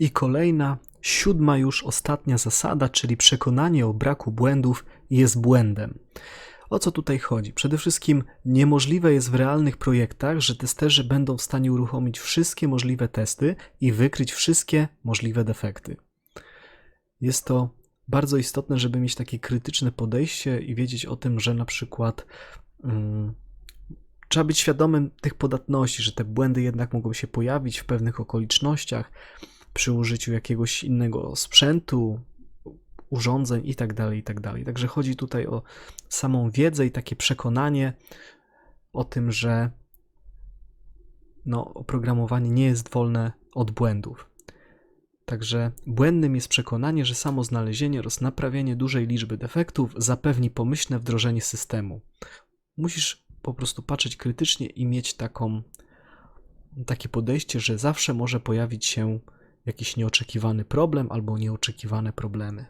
I kolejna, siódma już ostatnia zasada, czyli przekonanie o braku błędów jest błędem. O co tutaj chodzi? Przede wszystkim niemożliwe jest w realnych projektach, że testerzy będą w stanie uruchomić wszystkie możliwe testy i wykryć wszystkie możliwe defekty. Jest to bardzo istotne, żeby mieć takie krytyczne podejście i wiedzieć o tym, że na przykład mm, trzeba być świadomym tych podatności, że te błędy jednak mogą się pojawić w pewnych okolicznościach przy użyciu jakiegoś innego sprzętu, urządzeń itd. itd. Także chodzi tutaj o samą wiedzę i takie przekonanie o tym, że no, oprogramowanie nie jest wolne od błędów. Także błędnym jest przekonanie, że samo znalezienie oraz naprawienie dużej liczby defektów zapewni pomyślne wdrożenie systemu. Musisz po prostu patrzeć krytycznie i mieć taką, takie podejście, że zawsze może pojawić się jakiś nieoczekiwany problem albo nieoczekiwane problemy.